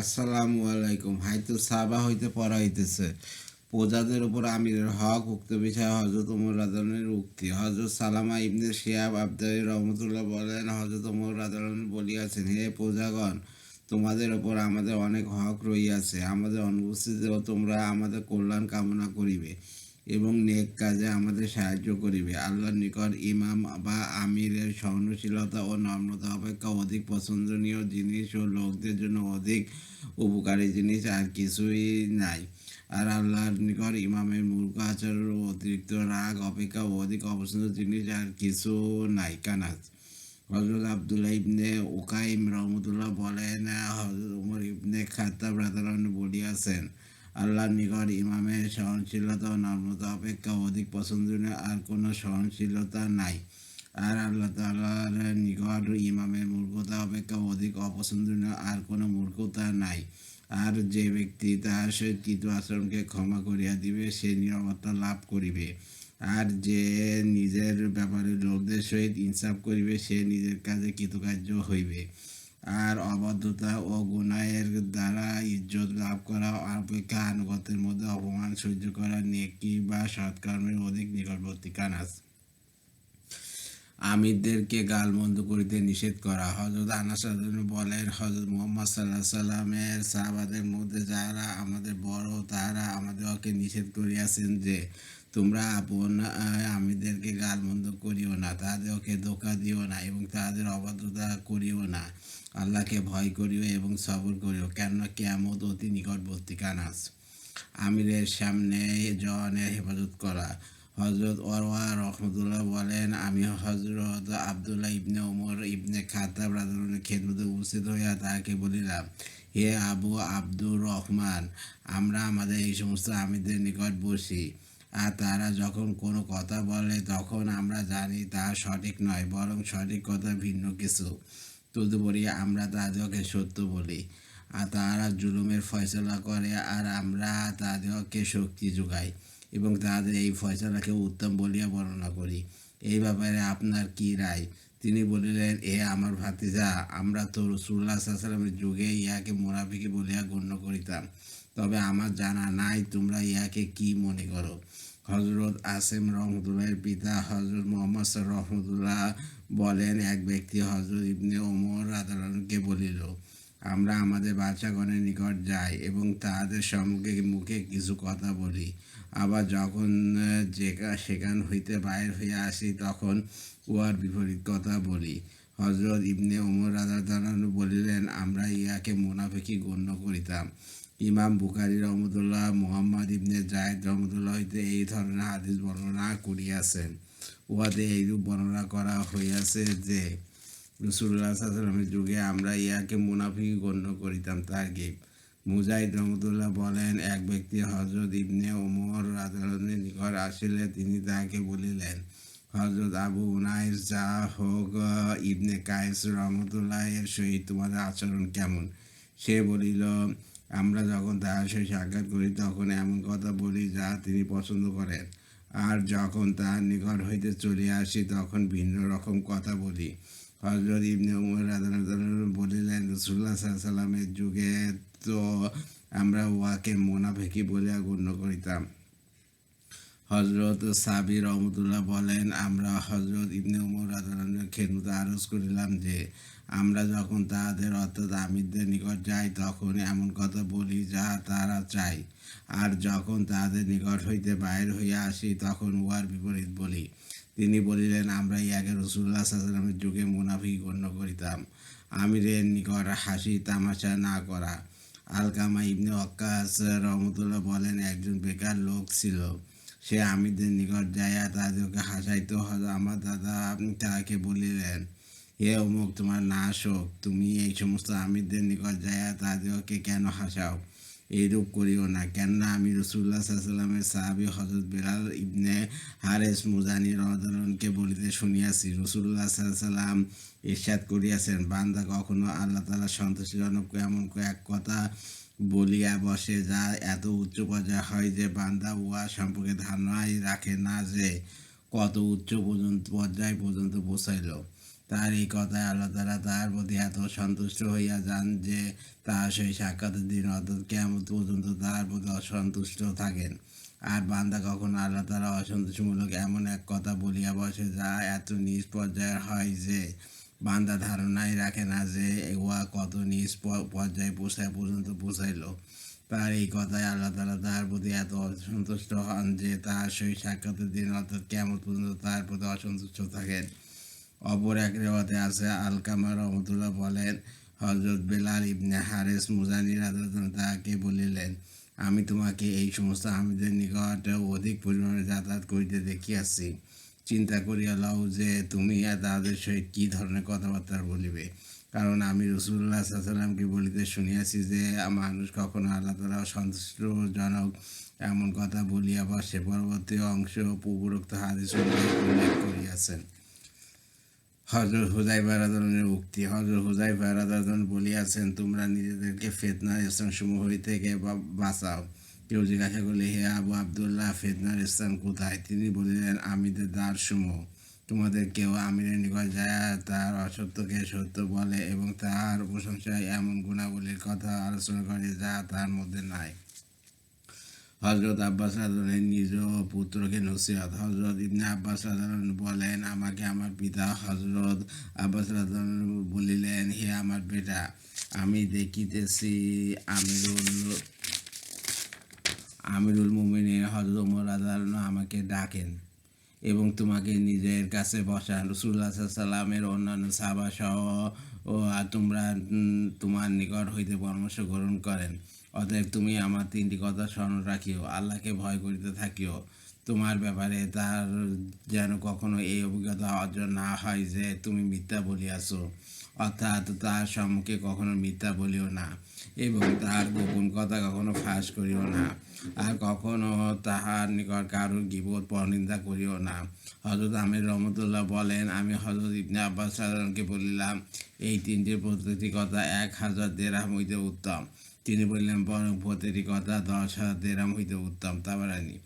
আসসালামু আলাইকুম। হাইতো সাবা হইতে পড়া হইতেছে। প্রজাদের উপর আমিরের হক, উক্ত বিষয়ে হজরত উমর রাদানের উক্তি। হজরত সালামা ইবনে শিয়াব আবদারি রহমতুল্লাহ বলেন হজরত উমর রাদান বলিয়াছেন, হে প্রজাগণ, তোমাদের ওপর আমাদের অনেক হক রইয়াছে আমাদের অনুপস্থিতিতেও তোমরা আমাদের কল্যাণ কামনা করিবে। এবং নেক কাজে আমাদের সাহায্য করিবে। আল্লাহর নিকট ইমাম বা আমিরের সহনশীলতা ও নম্রতা অপেক্ষা অধিক পছন্দনীয় জিনিস ও লোকদের জন্য অধিক উপকারী জিনিস আর কিছুই নাই। আর আল্লাহর নিকট ইমামের মূর্খ আচরণ ও অতিরিক্ত রাগ, অপেক্ষা অধিক অপছন্দ জিনিস আর কিছু নাই। কানাজ। হজরত আবদুল্লাহ ইবনে ওকাইম রহমতুল্লাহ বলেন হজরত উমর ইবনে খাত্তাব রাতারান বলিয়াছেন আল্লাহর নিকট ইমামের সহনশীলতা ও নম্রতা অপেক্ষা অধিক পছন্দনীয়, আর কোনো সহনশীলতা নাই। আর আল্লাহ তালার নিকট ইমামের মূর্খতা অপেক্ষা অধিক অপছন্দনীয়, আর কোনো মূর্খতা নাই। আর যে ব্যক্তি তাহার সহিত আচরণকে ক্ষমা করিয়া দিবে, সে নিরাপত্তা লাভ করিবে। আর যে নিজের ব্যাপারে লোকদের সহিত ইনসাফ করিবে, সে নিজের কাজে কৃতকার্য হইবে। আর অবাধ্যতা ও গুনাহের দ্বারা ইজ্জত লাভ করা, অপেক্ষা আনুগত্যের মধ্যে অপমান সহ্য করা নেকি বা সৎকর্মের অধিক নিকটবর্তী কানাস। আমিরদেরকে গালমন্দ করিতে নিষেধ করা। হজরত আনাস বলেন হজরত মোহাম্মদ সাল্লাহ সাল্লামের সাহাবাদের মধ্যে যারা আমাদের বড়, তারা আমাদেরকে নিষেধ করিয়াছেন যে, তোমরা আপন আমিদেরকে গালমন্দ করিও না, তাদেরকে ধোকা দিও না এবং তাদের অবাধ্যতা করিও না। আল্লাহকে ভয় করিও এবং সবর করিও, কেননা কেমত অতি নিকটবর্তী কানাস। আমিরের সামনে জওয়ানের হেফাজত করা। হজরত ওরওয়া রহমতুল্লাহ বলেন, আমি হজরত আবদুল্লাহ ইবনে ওমর ইবনে খাতাব রাজনের খেদমতে উপস্থিত হইয়া তাহাকে বলিলাম, হে আবু আব্দুর রহমান, আমরা আমাদের এই সমস্ত আমিদের নিকট বসি আর তারা যখন কোনো কথা বলে, তখন আমরা জানি তা সঠিক নয়, বরং সঠিক কথা ভিন্ন কিছু। তদুপরি আমরা তাদেরকে সত্য বলি। আর তারা জুলুমের ফয়সলা করে আর আমরা তাদেরকে শক্তি যোগাই এবং তাদের এই ফয়সলাকে উত্তম বলিয়া বর্ণনা করি। এই ব্যাপারে আপনার কি রায়? তিনি বলিলেন, এ আমার ভাতিজা, আমরা তো রসুল্লাহ যুগে ইয়াকে মোরাফিকে বলিয়া গণ্য করিতাম। তবে আমার জানা নাই, তোমরা ইয়াকে কি মনে করো? হজরত আসেম রহমতুল্লাহের পিতা হজরত মোহাম্মদ রহমতুল্লাহ বলেন এক ব্যক্তি হজরত ইবনে ওমর আদালকে বলিল, আমরা আমাদের বাচ্চাগণের নিকট যাই এবং তাদের সম্মুখে মুখে কিছু কথা বলি। আবার যখন যে সেখান হইতে বাইর হইয়া আসি তখন উহার বিপরীত কথা বলি। হজরত ইবনে ওমর রাদানু বলিলেন, আমরা ইয়াকে মুনাফিকি গণ্য করিতাম। ইমাম বুখারি রহমতুল্লাহ, মোহাম্মদ ইবনে জায়দ রহমতুল্লাহ হইতে এই ধরনের হাদিস বর্ণনা করিয়াছেন। উহাতে এইরূপ বর্ণনা করা হইয়াছে যে, রসুল্লাহ যুগে আমরা ইয়াকে মুনাফি গণ্য করিতাম। তার্গিব মুজাহিদ রহমতুল্লাহ বলেন, এক ব্যক্তি হজরত ইবনে ওমর আদালতের নিকট আসিলে তিনি তাহাকে বলিলেন হজরত আবু উনাইস যা হোক, ইবনে কায়েস রহমতুল্লাহ এর সহিত তোমাদের আচরণ কেমন? সে বলিল, আমরা যখন তাহার সহিত সাক্ষাৎ করি, তখন এমন কথা বলি যা তিনি পছন্দ করেন। আর যখন তার নিকট হইতে চলে আসি, তখন ভিন্ন রকম কথা বলি। হজরত ইবনে উমর বলিলেন রসুল্লাহ সাল্লামের যুগে তো আমরা ওয়াকে মোনাফেকি বলিয়া গণ্য করিতাম। হজরত সাবি রহমতুল্লাহ বলেন, আমরা হজরত ইবনে উমর আদালতের খেদমতে আরজ করিলাম যে, আমরা যখন তাহাদের অর্থাৎ আমিরদের নিকট যাই তখন এমন কথা বলি যা তারা চাই আর যখন তাহাদের নিকট হইতে বাইর হইয়া আসি, তখন উহার বিপরীত বলি। তিনি বলিলেন, আমরা ইয়াকে রসুল্লাহ সাল্লামের যুগে মুনাফি গণ্য করিতাম। আমিরের নিকট হাসি তামাশা না করা। আলকামা ইবনে অক্কাস রহমতুল্লাহ বলেন, একজন বেকার লোক ছিল। সে আমিদের নিকট যাইয়া তাদেরকে হাসাইতে আমার দাদা তাকে বলিলেন, হে অমুক, তোমার না হোক তুমি এই সমস্ত আমিরদের নিকট যাইয়া তাদেরকে কেন হাসাও? এইরূপ করিও না। কেননা আমি রসুল্লাহ সাল্লামের সাহাবি হজরত বেলাল ইবনে হারেস মুজানি রহদলনকে বলিতে শুনিয়াছি। রসুল্লাহ সাল্লাম ইরশাদ করিয়াছেন, বান্দা কখনো আল্লাহ তালা সন্তোষজনক এমন এক কথা বলিয়া বসে যা, এত উচ্চ পর্যায়ে হয় যে বান্দা উহা সম্পর্কে ধারণাই রাখে না যে কত উচ্চ পর্যন্ত পর্যায় পর্যন্ত পৌঁছাইল। তার এই কথায় আল্লাহ তালা তার প্রতি এত সন্তুষ্ট হইয়া যান যে তার সেই সাক্ষাতের দিন অর্থাৎ কেমন পর্যন্ত তার প্রতি অসন্তুষ্ট থাকেন। আর বান্দা কখনো আল্লাহ তালা অসন্তোষমূলক এমন এক কথা বলিয়া বসে যা এত নিজ পর্যায়ের হয় যে বান্দা ধারণাই রাখে না যে উহা কত নিজ পর্যায়ে পৌঁছায় পর্যন্ত পৌঁছাইল তার এই কথায় আল্লাহ তালা তার প্রতি এত অসন্তুষ্ট হন যে তার সেই সাক্ষাতের দিন অর্থাৎ কেমন পর্যন্ত তার প্রতি অসন্তুষ্ট থাকেন। অপর এক রেওয়াতে আছে আলকামা রহমতুল্লাহ বলেন হজরত বেলাল ইবনে হারেস মুজানি রাজন তাকে বলিলেন, আমি তোমাকে এই সমস্ত আমিদের নিকট অধিক পরিমাণে যাতায়াত করিতে দেখিয়াছি। চিন্তা করিয়া লও যে তুমি তাদের সহিত কী ধরনের কথাবার্তা বলিবে। কারণ আমি রসুল্লাহ সাল্লামকে বলিতে শুনিয়াছি যে, মানুষ কখনো আল্লাহ তালা সন্তুষ্টজনক এমন কথা বলিয়া বসে পরবর্তী অংশ উপরোক্ত হাদিস উল্লেখ করিয়াছেন। হজরত হুজাই রাদনের উক্তি হজরত হুজাই রাদন বলিয়াছেন, তোমরা নিজেদেরকে ফেতনার স্থানসমূহ বা- বাঁচাও কেউ জিজ্ঞাসা করলে হে আবু আবদুল্লাহ ফেদনার স্থান কোথায়? তিনি বলিলেন, আমিদের দ্বার সমূহ তোমাদের কেউ আমিরের নিকট যায়, তার অসত্যকে সত্য বলে এবং তার প্রশংসায় এমন গুণাবলীর কথা আলোচনা করে যা তার মধ্যে নাই। হজরত আব্বাস রাজনের নিজ পুত্রকে নসিহত। হজরত ইবনে আব্বাস রাজন বলেন, আমাকে আমার পিতা হজরত আব্বাস রাজন বলিলেন, হে আমার বেটা, আমি দেখিতেছি আমিরুল আমিরুল মুমিনের হজরত উমর রাজন আমাকে ডাকেন এবং তোমাকে নিজের কাছে বসান। রসুল্লাহ সাল্লামের অন্যান্য সাবা সহ ও তোমরা তোমার নিকট হইতে পরামর্শ গ্রহণ করেন। অতএব তুমি আমার তিনটি কথা স্মরণ রাখিও, আল্লাহকে ভয় করিতে থাকিও। তোমার ব্যাপারে তার যেন কখনো এই অভিজ্ঞতা অর্জন না হয় যে তুমি মিথ্যা বলিয়াছো। অর্থাৎ তার সম্মুখে কখনো মিথ্যা বলিও না এবং তার গোপন কথা কখনো ফাঁস করিও না। আর কখনো তাহার নিকট কারোর গিবোধ পরনিন্দা করিও না। হজরত আমির রহমতুল্লাহ বলেন, আমি হজরত ইবনে আব্বাস সাধারণকে বলিলাম, এই তিনটির প্রতিটি কথা এক হাজার দেড়াম হইতে উত্তম। তিনি বললেন, বরং প্রতিটি কথা দশ হাজার দেড়াম হইতে উত্তম। তাবারানি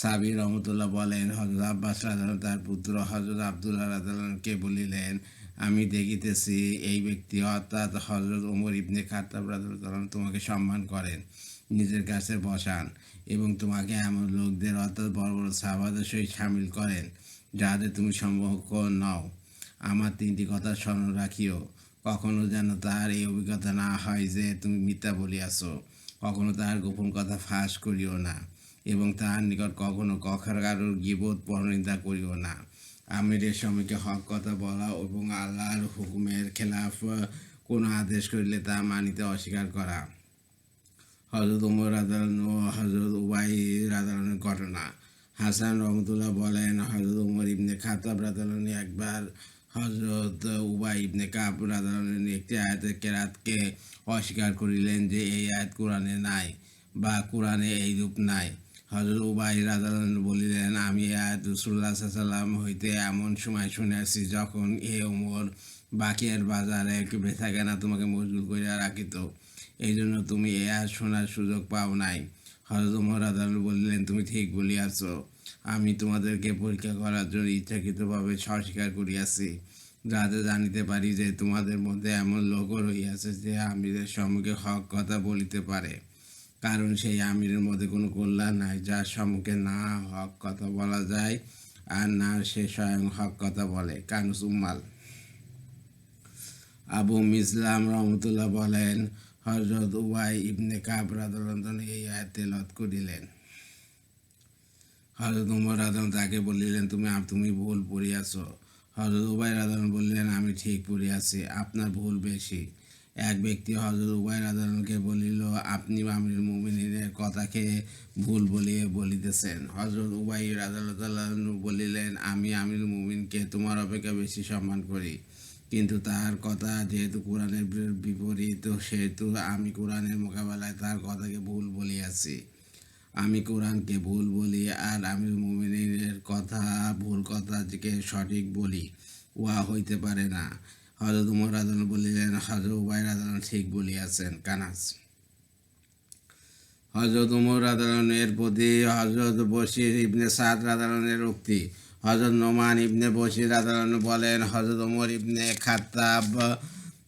সাবির রহমতুল্লাহ বলেন হজরত আব্বাস রাজন তার পুত্র হজরত আবদুল্লাহ রাজকে বলিলেন আমি দেখিতেছি এই ব্যক্তি অর্থাৎ হজরত ওমর ইবনে খাত্তাব রাজন তোমাকে সম্মান করেন, নিজের কাছে বসান এবং তোমাকে এমন লোকদের অর্থাৎ বড় বড় সাহাবাদের সহিত সামিল করেন যাদের তুমি সম্মুখ নও। আমার তিনটি কথা স্মরণ রাখিও, কখনো যেন তার এই অভিজ্ঞতা না হয় যে তুমি মিথ্যা বলিয়াছো, কখনো তার গোপন কথা ফাঁস করিও না এবং তার নিকট কখনো কখার কারোর গিবোধ পরনিন্দা করিও না। আমিরের সময়কে হক কথা বলা এবং আল্লাহর হুকুমের খেলাফ, কোনো আদেশ করিলে তা মানিতে অস্বীকার করা। হজরত উমর রাদান ও হজরত উবাই রাদানের ঘটনা। হাসান রহমতুল্লাহ বলেন হজরত উমর ইবনে খাতাব রাদানি একবার হজরত উবাই ইবনে কাব রাদানের একটি আয়াতের কেরাতকে অস্বীকার করিলেন যে, এই আয়াত কোরআনে নাই বা কোরআনে এইরূপ নাই। হজরত উবাই রাদান বলিলেন, আমি এই আয়াত রসুল্লাহ সাল্লাম হইতে এমন সময় শুনেছি যখন এ উমর বাকিয়ার বাজারে বেথা কেনা তোমাকে মজবুর করিয়া রাখিত। এই জন্য তুমি এ আজ শোনার সুযোগ পাও নাই। হজরত মহারাদান বললেন, তুমি ঠিক বলিয়াছ। আমি তোমাদেরকে পরীক্ষা করার জন্য ইচ্ছাকৃতভাবে স্বস্বীকার করিয়াছি। যাতে জানিতে পারি যে তোমাদের মধ্যে এমন লোকও রইয়াছে যে আমিদের সম্মুখে হক কথা বলিতে পারে। কারণ সেই আমিরের মধ্যে কোনো কল্যাণ নাই, যার সম্মুখে না হক কথা বলা যায় আর না সে স্বয়ং হক কথা বলে। কানুস উম্মাল। আবু মিসলাম রহমতুল্লাহ বলেন হজরত উবাই ইবনে কাব রাদন এই আয়াত তেলত করিলেন। হজরত উমর রাদন তাকে বলিলেন, তুমি তুমি ভুল পড়িয়াছ। হজরত উবাই রাদন বললেন, আমি ঠিক পড়িয়াছি, আপনার ভুল বেশি। এক ব্যক্তি হজরত উবাই রাদনকে বলিল, আপনি আমির মুমিনের কথাকে ভুল বলিয়ে বলিতেছেন। হজরত উবাই রাদাল্লাহ বলিলেন, আমি আমির মুমিনকে তোমার অপেক্ষা বেশি সম্মান করি। কিন্তু তার কথা যেহেতু কোরআনের বিপরীত, সেহেতু আমি কোরআনের মোকাবেলায় তার কথাকে ভুল বলিয়াছি। আমি কোরআনকে ভুল বলি আর আমির মুমিনের কথা, ভুল কথাকে সঠিক বলি, উহা হইতে পারে না। হজরত উমর রাজন বলিলেন হজরত উবাই রাজন ঠিক বলিয়াছেন কানাস হজরত উমর এর প্রতি হজরত বশির ইবনে সাদ রাদালনের উক্তি। হজরত নোমান ইবনে বসির রাদালানু বলেন হজরত উমর ইবনে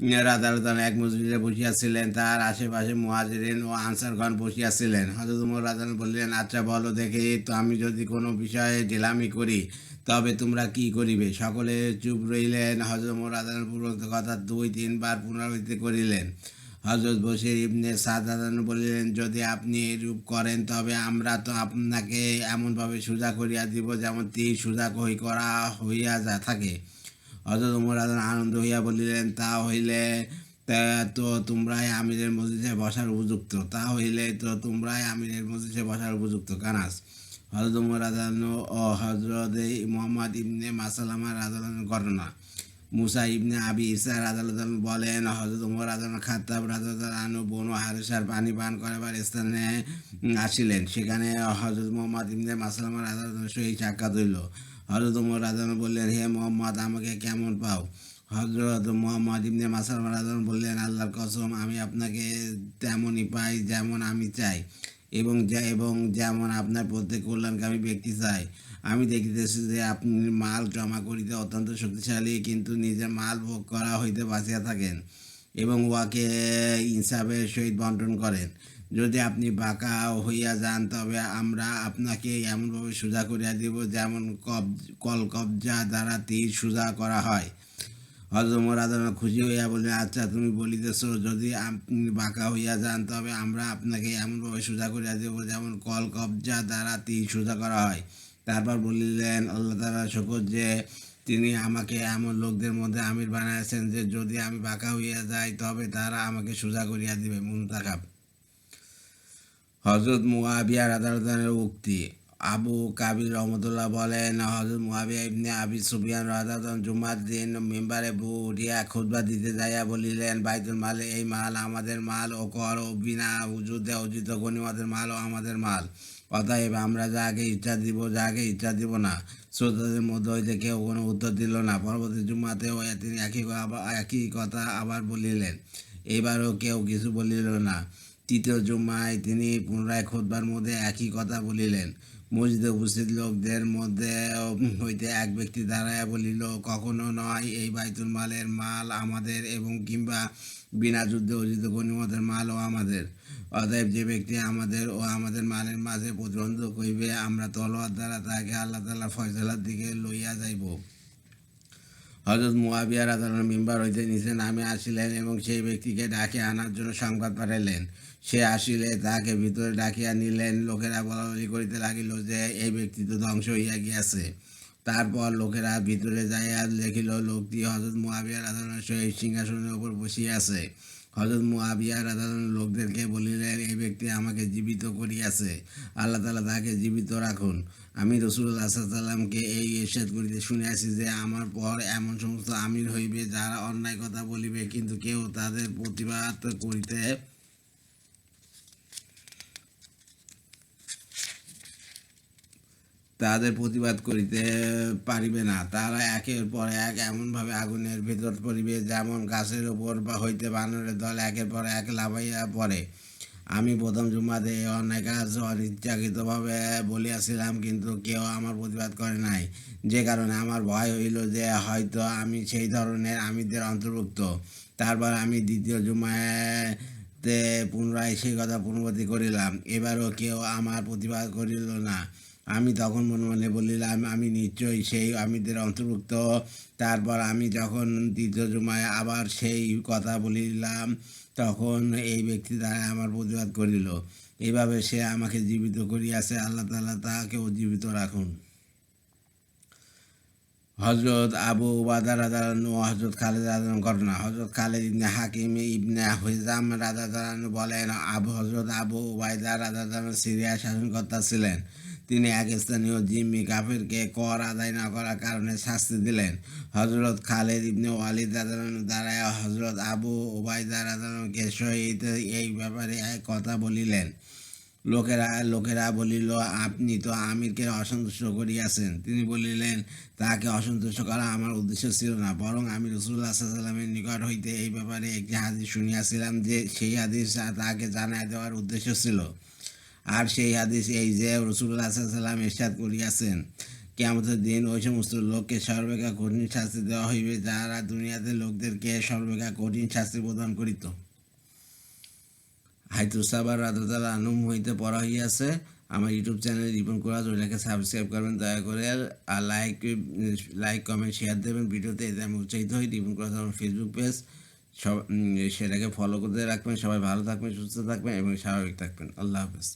খাত্তাব রাদারদান এক মসজিদে বসিয়াছিলেন, তার আশেপাশে মুহাজিরিন ও আনসারগণ বসিয়াছিলেন। হজরত উমর রাদান বললেন আচ্ছা বলো দেখে তো আমি যদি কোনো বিষয়ে ঢিলামি করি, তবে তোমরা কি করিবে? সকলে চুপ রইলেন হজরত উমর রাদান পূর্বক কথা দুই, তিনবার পুনরাবৃত্তি করিলেন। হজরত বশির ইবনে সাদান বলিলেন, যদি আপনি এরূপ করেন, তবে আমরা তো আপনাকে এমনভাবে সোজা করিয়া দিব যেমন তীর সোজা হই করা হইয়া যা থাকে। হজরত উমর আদম আনন্দ হইয়া বলিলেন, তা হইলে তো তোমরাই আমিরের মসজিদে বসার উপযুক্ত। তা হইলে তো তোমরাই আমিরের মসজিদে বসার উপযুক্ত, কানাস। হজরত উমর আদান ও হজরত মোহাম্মদ ইবনে মাসালামার আদালতের ঘটনা। মুসা ইবনে আবি ইসার আদালত বলেন হজরত উমর খাত্তাব রাজাদ আনু বনু হারেসার পানি পান করাবার স্থানে আসিলেন। সেখানে হজরত মোহাম্মদ ইবনে মাসালামার আদালতের সহিত সাক্ষাৎ হইল। হজরত উমর আদম বললেন, হে মোহাম্মদ, আমাকে কেমন পাও? হজরত মোহাম্মদ ইবনে মাসালাম আদম বললেন, আল্লাহর কসম, আমি আপনাকে তেমনই পাই যেমন আমি চাই এবং যা, এবং যেমন আপনার প্রত্যেক কল্যাণকামী ব্যক্তি চাই আমি দেখিতেছি যে আপনি মাল জমা করিতে অত্যন্ত শক্তিশালী, কিন্তু নিজের মাল ভোগ করা হইতে বাঁচিয়া থাকেন এবং উহাকে ইনসাফের সহিত বন্টন করেন। যদি আপনি বাঁকা হইয়া যান, তবে আমরা আপনাকে এমনভাবে সোজা করিয়া দিব যেমন কব কল কবজা দ্বারা তীর সোজা করা হয়। হজরত মোরাদন খুশি হইয়া বললেন আচ্ছা তুমি বলিতেছ, যদি আপনি বাঁকা হইয়া যান, তবে আমরা আপনাকে এমনভাবে সোজা করিয়া দেব যেমন কল কবজা দ্বারা তীর সোজা করা হয়। তারপর বলিলেন, আল্লাহ তালা শকর যে তিনি আমাকে এমন লোকদের মধ্যে আমির বানাইছেন যে যদি আমি বাঁকা হইয়া যাই, তবে তারা আমাকে সোজা করিয়া দিবে। মুন্তাকাব। হজরত মুয়াবিয়ার আদালতের উক্তি। আবু কাবির রহমতুল্লাহ বলেন হজরত মুয়াবিয়া ইবনে আবি সুফিয়ান রাদাতন জুমার দিন মেম্বারে উঠিয়া খুতবা দিতে যাইয়া বলিলেন, বাইতুল মালে, এই মাল আমাদের মাল, ও কর ও বিনা উজুদে অজিত গণিমতের মাল, ও আমাদের মাল। অতএব আমরা যাকে ইচ্ছা দিব যাকে ইচ্ছা দিব না। শ্রোতাদের মধ্যে হইতে কেউ কোনো উত্তর দিল না। পরবর্তী জুম্মাতেও তিনি একই একই কথা আবার বলিলেন। এবারও কেউ কিছু বলিল না। তৃতীয় জুম্মায় তিনি পুনরায় খোদবার মধ্যে একই কথা বলিলেন। মসজিদে উপস্থিত লোকদের মধ্যে হইতে এক ব্যক্তি দাঁড়ায় বলিল, কখনো নয়, এই বাইতুল মালের মাল আমাদের এবং কিংবা বিনা যুদ্ধে অর্জিত গণিমতের মালও আমাদের। অতএব যে ব্যক্তি আমাদের ও আমাদের মালের মাঝে প্রতিবন্ধক করিবে, আমরা তলোয়ার দ্বারা তাকে আল্লাহ তালা ফয়সলার দিকে লইয়া যাইব। হজরত মুয়াবিয়া রাজার মেম্বার হইতে নিচে নামে আসিলেন এবং সেই ব্যক্তিকে ডাকে আনার জন্য সংবাদ পাঠাইলেন। সে আসিলে তাকে ভিতরে ডাকিয়া নিলেন। লোকেরা বলাবলি করিতে লাগিল যে, এই ব্যক্তি তো ধ্বংস হইয়া গিয়াছে। তারপর লোকেরা ভিতরে যাইয়া দেখিল লোকটি হজরত মুয়াবিয়া রাধারণের সহিত সিংহাসনের উপর বসিয়া আছে। হজরত মুয়াবিয়া রাধারণ লোকদেরকে বলিলেন, এই ব্যক্তি আমাকে জীবিত করিয়াছে। আল্লাহ তালা তাকে জীবিত রাখুন। আমি রসুল্লাহ সাল্লামকে এই ইরশাদ করিতে শুনিয়াছি যে, আমার পর এমন সমস্ত আমির হইবে যারা অন্যায় কথা বলিবে, কিন্তু কেউ তাদের প্রতিবাদ করিতে তাদের প্রতিবাদ করিতে পারিবে না। তারা একের পর এক এমনভাবে আগুনের ভিতর পড়িবে, যেমন গাছের ওপর বা হইতে বানরের দল একের পর এক লাভাইয়া পড়ে। আমি প্রথম জুম্মাতে এই অন্যায় কাজ অনিচ্ছাকৃতভাবে বলিয়াছিলাম, কিন্তু কেউ আমার প্রতিবাদ করে নাই। যে কারণে আমার ভয় হইল যে হয়তো আমি সেই ধরনের আমিদের অন্তর্ভুক্ত। তারপর আমি দ্বিতীয় জুম্মাতে পুনরায় সেই কথা পুনর্বর্তী করিলাম। এবারও কেউ আমার প্রতিবাদ করিল না। আমি তখন মনে মনে বলিলাম, আমি নিশ্চয়ই সেই আমিদের অন্তর্ভুক্ত। তারপর আমি যখন দ্বিতীয় জুমায় আবার সেই কথা বলিলাম, তখন এই ব্যক্তি দ্বারা আমার প্রতিবাদ করিল। এইভাবে সে আমাকে জীবিত করিয়াছে। আল্লাহ তালা তাকেও জীবিত রাখুন। হজরত আবু উবাদা রাদারানু হজরত খালেদ রাদান ঘটনা। হজরত খালেদ ইবনে হাকিম ইবনে হুজাম রাদাদারানু বলেন, আবু হজরত আবু উবায়দা রাদাদারান সিরিয়া শাসনকর্তা ছিলেন। তিনি এক স্থানীয় জিম্মি কাফিরকে কর আদায় না করার কারণে শাস্তি দিলেন। হজরত খালেদ ইবনে ওয়ালিদ রাদারানু দ্বারা হজরত আবু উবায়দা রাদারানুকে সহিত এই ব্যাপারে এক কথা বলিলেন। লোকেরা লোকেরা বলিল, আপনি তো আমিরকে অসন্তুষ্ট করিয়াছেন। তিনি বলিলেন, তাকে অসন্তুষ্ট করা আমার উদ্দেশ্য ছিল না, বরং আমি রসুল্লাহ সাল্লামের নিকট হইতে এই ব্যাপারে একটি হাদিস শুনিয়াছিলাম যে সেই হাদিস তাকে জানাই দেওয়ার উদ্দেশ্য ছিল। আর সেই হাদিস এই যে রসুল্লাহ সাল্লাম এরশাদ করিয়াছেন কেমতের দিন ওই সমস্ত লোককে সর্বেকা কঠিন শাস্তি দেওয়া হইবে যারা দুনিয়াতে লোকদেরকে সর্বেকা কঠিন শাস্তি প্রদান করিত। হাইতুসাবার রাদাতালা আনুম হইতে পড়া হইয়াছে। আমার ইউটিউব চ্যানেল রিপন করাজ, ওইটাকে সাবস্ক্রাইব করবেন, দয়া করে আর লাইক লাইক কমেন্ট শেয়ার দেবেন। ভিডিওতে এতে আমি উৎসাহিত হই, রিপন করাজ আমার ফেসবুক পেজ সব সেটাকে ফলো করতে রাখবেন। সবাই ভালো থাকবেন, সুস্থ থাকবেন এবং স্বাভাবিক থাকবেন। আল্লাহ হাফেজ।